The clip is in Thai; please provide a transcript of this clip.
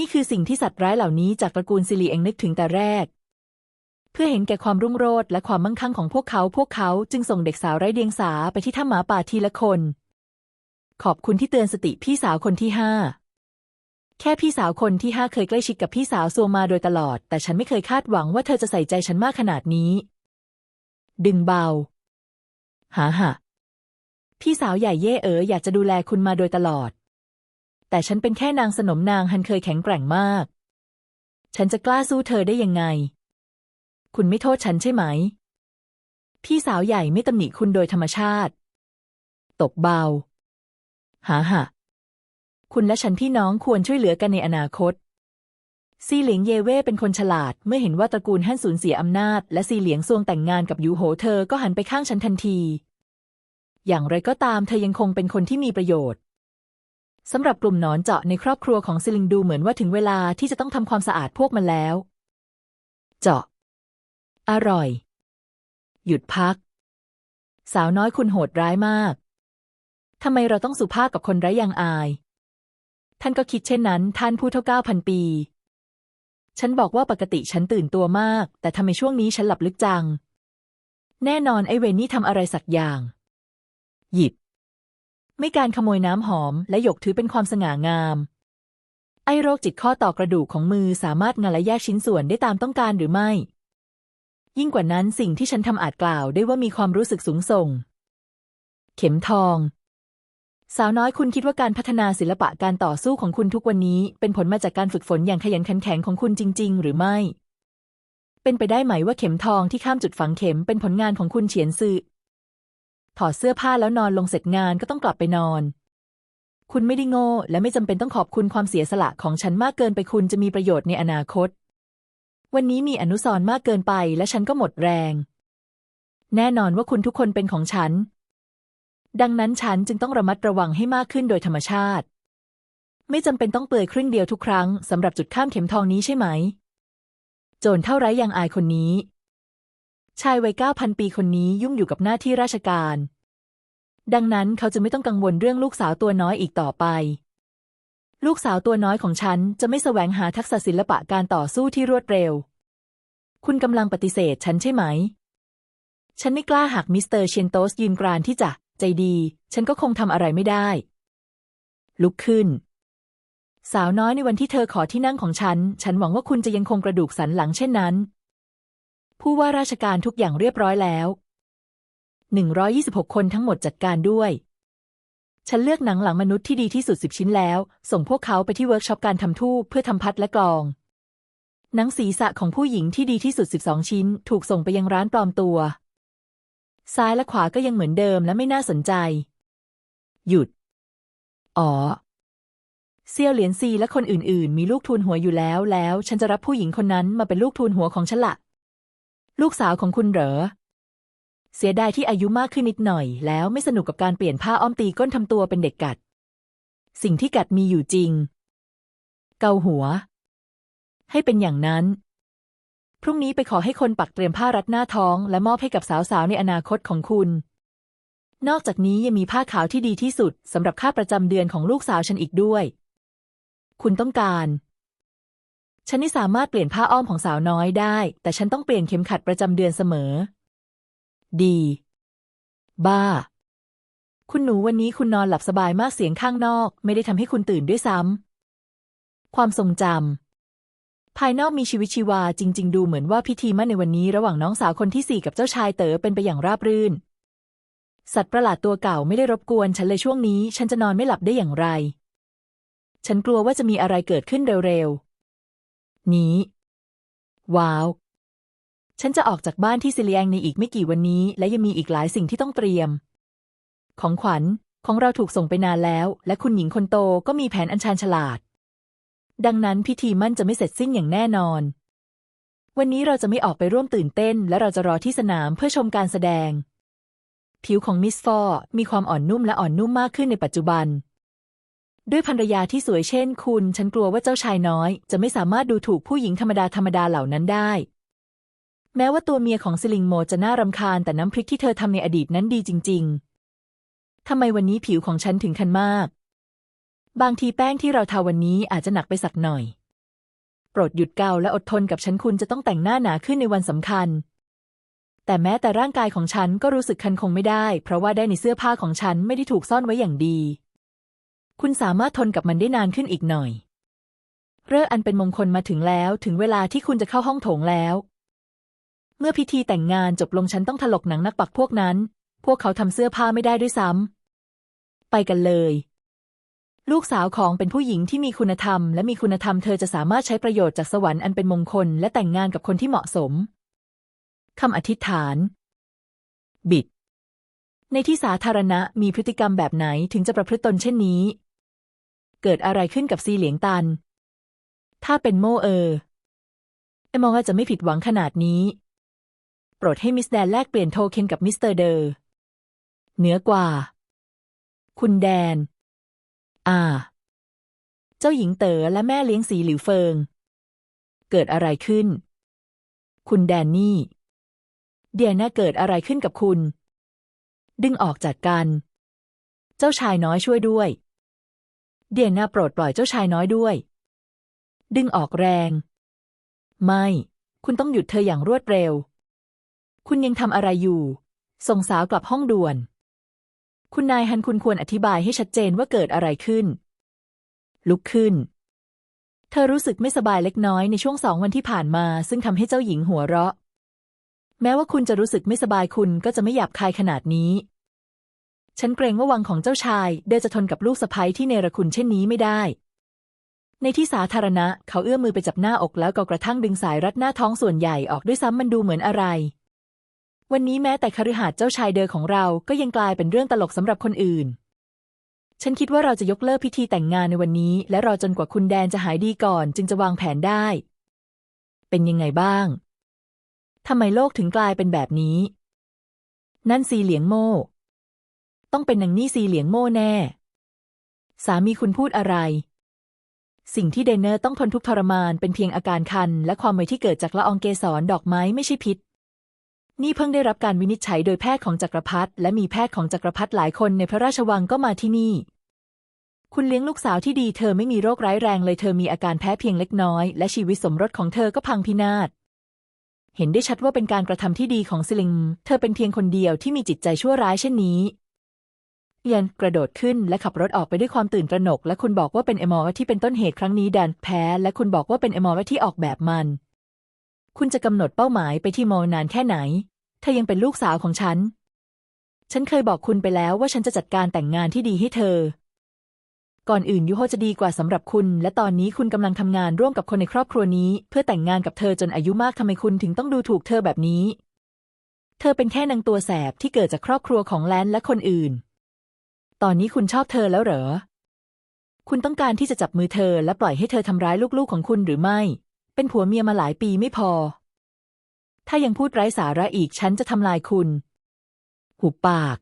นี่คือสิ่งที่สัตว์ร้ายเหล่านี้จากตระกูลซิลีเองนึกถึงแต่แรก เพื่อเห็นแก่ความรุ่งโรจน์และความมั่งคั่งของพวกเขาพวกเขาจึงส่งเด็กสาวไร้เดียงสาไปที่ถ้ำหมาป่าทีละคน ขอบคุณที่เตือนสติพี่สาวคนที่ห้าแค่พี่สาวคนที่ห้าเคยใกล้ชิดกับพี่สาวซวมาโดยตลอด แต่ฉันไม่เคยคาดหวังว่าเธอจะใส่ใจฉันมากขนาดนี้ ดึงเบาหาหะพี่สาวใหญ่เย่เอ๋ออยากจะดูแลคุณมาโดยตลอด แต่ฉันเป็นแค่นางสนมนางฮันเคยแข็งแกร่งมาก ฉันจะกล้าสู้เธอได้ยังไง คุณไม่โทษฉันใช่ไหม พี่สาวใหญ่ไม่ตำหนิคุณโดยธรรมชาติตบเบา หาหะคุณและฉันพี่น้องควรช่วยเหลือกันในอนาคต ซีเหลียงเยเว่เป็นคนฉลาด เมื่อเห็นว่าตระกูลฮั่นสูญเสียอำนาจ และซีเหลียงซวงแต่งงานกับยูโหเธอก็หันไปข้างฉันทันที อย่างไรก็ตามเธอยังคงเป็นคนที่มีประโยชน์ สำหรับกลุ่มหนอนเจาะในครอบครัวของซิลิงดูเหมือนว่าถึงเวลาที่จะต้องทำความสะอาดพวกมันแล้ว เจาะ อร่อย หยุดพัก สาวน้อยคุณโหดร้ายมาก ทำไมเราต้องสุภาพกับคนไร้ยางอาย ท่านก็คิดเช่นนั้น ท่านผู้เท่าเก้าพันปี ฉันบอกว่าปกติฉันตื่นตัวมาก แต่ทำไมช่วงนี้ฉันหลับลึกจัง แน่นอนไอเวนนี่ทำอะไรสักอย่าง หยิบ ไม่การขโมยน้ำหอมและหยกถือเป็นความสง่างาม ไอโรคจิตข้อต่อกระดูกของมือสามารถงานและแยกชิ้นส่วนได้ตามต้องการหรือไม่ ยิ่งกว่านั้นสิ่งที่ฉันทำอาจกล่าวได้ว่ามีความรู้สึกสูงส่ง เข็มทอง สาวน้อยคุณคิดว่าการพัฒนาศิลปะการต่อสู้ของคุณทุกวันนี้ เป็นผลมาจากการฝึกฝนอย่างขยันขันแข็งของคุณจริง ๆ หรือไม่เป็นไปได้ไหมว่าเข็มทองที่ข้ามจุดฝังเข็มเป็นผลงานของคุณเฉียนซือ ถอดเสื้อผ้าแล้วนอนลงเสร็จงานก็ต้องกลับไปนอน คุณไม่ได้โง่ และไม่จำเป็นต้องขอบคุณความเสียสละของฉันมากเกินไปคุณจะมีประโยชน์ในอนาคต วันนี้มีอนุสร์มากเกินไปและฉันก็หมดแรง แน่นอนว่าคุณทุกคนเป็นของฉัน ดังนั้นฉันจึงต้องระมัดระวังให้มากขึ้นโดยธรรมชาติ ไม่จำเป็นต้องเปลือยครึ่งเดียวทุกครั้งสำหรับจุดข้ามเข็มทองนี้ใช่ไหม โจรเท่าไรยังอายคนนี้ ชายวัยเก้าพันปีคนนี้ยุ่งอยู่กับหน้าที่ราชการ ดังนั้นเขาจะไม่ต้องกังวลเรื่องลูกสาวตัวน้อยอีกต่อไป ลูกสาวตัวน้อยของฉันจะไม่แสวงหาทักษะศิลปะการต่อสู้ที่รวดเร็ว คุณกำลังปฏิเสธฉันใช่ไหม ฉันไม่กล้าหากมิสเตอร์เชนโตสยืนกรานที่จะใจดี ฉันก็คงทำอะไรไม่ได้ ลุกขึ้น สาวน้อยในวันที่เธอขอที่นั่งของฉัน ฉันหวังว่าคุณจะยังคงกระดูกสันหลังเช่นนั้น ผู้ว่าราชการทุกอย่างเรียบร้อยแล้ว 126 คนทั้งหมดจัดการด้วย ฉันเลือกหนังหลังมนุษย์ที่ดีที่สุดสิบชิ้นแล้ว ส่งพวกเขาไปที่เวิร์กช็อปการทำทูบเพื่อทำพัดและกลอง หนังศีรษะของผู้หญิงที่ดีที่สุด 12 ชิ้น ถูกส่งไปยังร้านปลอมตัว ซ้ายและขวาก็ยังเหมือนเดิมและไม่น่าสนใจ หยุด อ๋อเซียวเหลียนซีและคนอื่นๆ มีลูกทูนหัวอยู่แล้ว แล้ว ฉันจะรับผู้หญิงคนนั้นมาเป็นลูกทูนหัวของฉันละ ลูกสาวของคุณเหรอ เสียดายที่อายุมากขึ้นนิดหน่อย แล้วไม่สนุกกับการเปลี่ยนผ้าอ้อมตีก้นทำตัวเป็นเด็กกัด สิ่งที่กัดมีอยู่จริง เกาหัว ให้เป็นอย่างนั้น พรุ่งนี้ไปขอให้คนปักเตรียมผ้ารัดหน้าท้องและมอบให้กับสาวๆในอนาคตของคุณ นอกจากนี้ยังมีผ้าขาวที่ดีที่สุดสำหรับค่าประจำเดือนของลูกสาวฉันอีกด้วย คุณต้องการ ฉันนี่สามารถเปลี่ยนผ้าอ้อมของสาวน้อยได้ แต่ฉันต้องเปลี่ยนเข็มขัดประจำเดือนเสมอ ดี บ้า คุณหนูวันนี้คุณนอนหลับสบายมากเสียงข้างนอก ไม่ได้ทำให้คุณตื่นด้วยซ้ำ ความทรงจำ ภายนอกมีชีวิตชีวาจริง ๆ ดูเหมือนว่าพิธีมั่นในวันนี้ระหว่างน้องสาวคนที่สี่กับเจ้าชายเต๋อเป็นไปอย่างราบรื่น สัตว์ประหลาดตัวเก่าไม่ได้รบกวน ฉันเลยช่วงนี้ ฉันจะนอนไม่หลับได้อย่างไร ฉันกลัวว่าจะมีอะไรเกิดขึ้นเร็วๆ นี้ ว้าว ฉันจะออกจากบ้านที่ซิเลียงในอีกไม่กี่วันนี้ และยังมีอีกหลายสิ่งที่ต้องเตรียม ของขวัญของเราถูกส่งไปนานแล้ว และคุณหญิงคนโตก็มีแผนอันชาญฉลาด ดังนั้นพิธีมั่นจะไม่เสร็จสิ้นอย่างแน่นอน วันนี้เราจะไม่ออกไปร่วมตื่นเต้น และเราจะรอที่สนามเพื่อชมการแสดง ผิวของมิสฟอร์มีความอ่อนนุ่มและอ่อนนุ่มมากขึ้นในปัจจุบัน ด้วยภรรยาที่สวยเช่นคุณ ฉันกลัวว่าเจ้าชายน้อย จะไม่สามารถดูถูกผู้หญิงธรรมดาธรรมดาเหล่านั้นได้ แม้ว่าตัวเมียของซิลิงโมจะน่ารำคาญแต่น้ำพริกที่เธอทำในอดีตนั้นดีจริง ๆทำไมวันนี้ผิวของฉันถึงคันมาก บางทีแป้งที่เราทาวันนี้อาจจะหนักไปสักหน่อย โปรดหยุดเกาและอดทนกับฉันคุณจะต้องแต่งหน้าหนาขึ้นในวันสำคัญ แต่แม้แต่ร่างกายของฉันก็รู้สึกคันคงไม่ได้ เพราะว่าได้ในเสื้อผ้าของฉันไม่ได้ถูกซ่อนไว้อย่างดี คุณสามารถทนกับมันได้นานขึ้นอีกหน่อย เรื่องอันเป็นมงคลมาถึงแล้ว ถึงเวลาที่คุณจะเข้าห้องโถงแล้ว เมื่อพิธีแต่งงานจบลงฉันต้องถลกหนังนักปักพวกนั้น พวกเขาทำเสื้อผ้าไม่ได้ด้วยซ้ำไปกันเลย ลูกสาวของเป็นผู้หญิงที่มีคุณธรรม และมีคุณธรรมเธอจะสามารถใช้ประโยชน์จากสวรรค์อันเป็นมงคล และแต่งงานกับคนที่เหมาะสมคำอธิษฐาน บิด ในที่สาธารณะมีพฤติกรรมแบบไหนถึงจะประพฤติตนเช่นนี้ เกิดอะไรขึ้นกับซีเหลียงตัน ถ้าเป็นโมเออเอมองว่าจะไม่ผิดหวังขนาดนี้ โปรดให้มิสแดนแลกเปลี่ยนโทเค็นกับมิสเตอร์เดอร์เหนือกว่า คุณแดน อ่า เจ้าหญิงเต๋อและแม่เลี้ยงสีหลิวเฟิง เกิดอะไรขึ้น คุณแดนนี่ เดียน่าเกิดอะไรขึ้นกับคุณ ดึงออกจากกัน เจ้าชายน้อยช่วยด้วย เดียนาโปรดปล่อยเจ้าชายน้อยด้วย ดึงออกแรง ไม่ คุณต้องหยุดเธออย่างรวดเร็ว คุณยังทำอะไรอยู่ ส่งสาวกลับห้องด่วน คุณนายฮันคุณควรอธิบายให้ชัดเจนว่าเกิดอะไรขึ้น ลุกขึ้น เธอรู้สึกไม่สบายเล็กน้อยในช่วงสองวันที่ผ่านมา ซึ่งทำให้เจ้าหญิงหัวเราะ แม้ว่าคุณจะรู้สึกไม่สบายคุณก็จะไม่หยาบคายขนาดนี้ ฉันเกรงว่าวังของเจ้าชายเดอจะทนกับลูกสะใภ้ที่เนรคุณเช่นนี้ไม่ได้ ในที่สาธารณะเขาเอื้อมมือไปจับหน้าอกแล้วก็กระทั่งดึงสายรัดหน้าท้องส่วนใหญ่ออกด้วยซ้ำมันดูเหมือนอะไร วันนี้แม้แต่คฤหาสน์เจ้าชายเดอของเราก็ยังกลายเป็นเรื่องตลกสำหรับคนอื่น ฉันคิดว่าเราจะยกเลิกพิธีแต่งงานในวันนี้ และรอจนกว่าคุณแดนจะหายดีก่อน จึงจะวางแผนได้ เป็นยังไงบ้างทำไมโลกถึงกลายเป็นแบบนี้ นั่นซีเหลียงโม่ ต้องเป็นนางนี่ซีเหลียงโม่แน่ สามีคุณพูดอะไร สิ่งที่เดนเนอร์ต้องทนทุกข์ทรมานเป็นเพียงอาการคัน และความเมอยที่เกิดจากละอองเกสรดอกไม้ไม่ใช่พิษ นี่เพิ่งได้รับการวินิจฉัยโดยแพทย์ของจักรพรรดิและมีแพทย์ของจักรพรรดิหลายคนในพระราชวังก็มาที่นี่คุณเลี้ยงลูกสาวที่ดีเธอไม่มีโรคร้ายแรงเลยเธอมีอาการแพ้เพียงเล็กน้อย และชีวิตสมรสของเธอก็พังพินาศ เห็นได้ชัดว่าเป็นการกระทำที่ดีของซิลิง เธอเป็นเพียงคนเดียวที่มีจิตใจชั่วร้ายเช่นนี้ เอียนกระโดดขึ้นและขับรถออกไปด้วยความตื่นตระหนก และคุณบอกว่าเป็นเอมอร์ที่เป็นต้นเหตุครั้งนี้ดันแพ้ และคุณบอกว่าเป็นเอมอร์ที่ออกแบบมัน คุณจะกำหนดเป้าหมายไปที่มอนานแค่ไหน เธอยังเป็นลูกสาวของฉัน ฉันเคยบอกคุณไปแล้วว่าฉันจะจัดการแต่งงานที่ดีให้เธอ ก่อนอื่นยูโฮจะดีกว่าสำหรับคุณ และตอนนี้คุณกำลังทำงานร่วมกับคนในครอบครัวนี้ เพื่อแต่งงานกับเธอจนอายุมากทำไมคุณถึงต้องดูถูกเธอแบบนี้ เธอเป็นแค่นางตัวแสบที่เกิดจากครอบครัวของแลนและคนอื่น ตอนนี้คุณชอบเธอแล้วเหรอ คุณต้องการที่จะจับมือเธอและปล่อยให้เธอทำร้ายลูกๆของคุณหรือไม่ เป็นผัวเมียมาหลายปีไม่พอ ถ้ายังพูดไร้สาระอีกฉันจะทำลายคุณ หุบปาก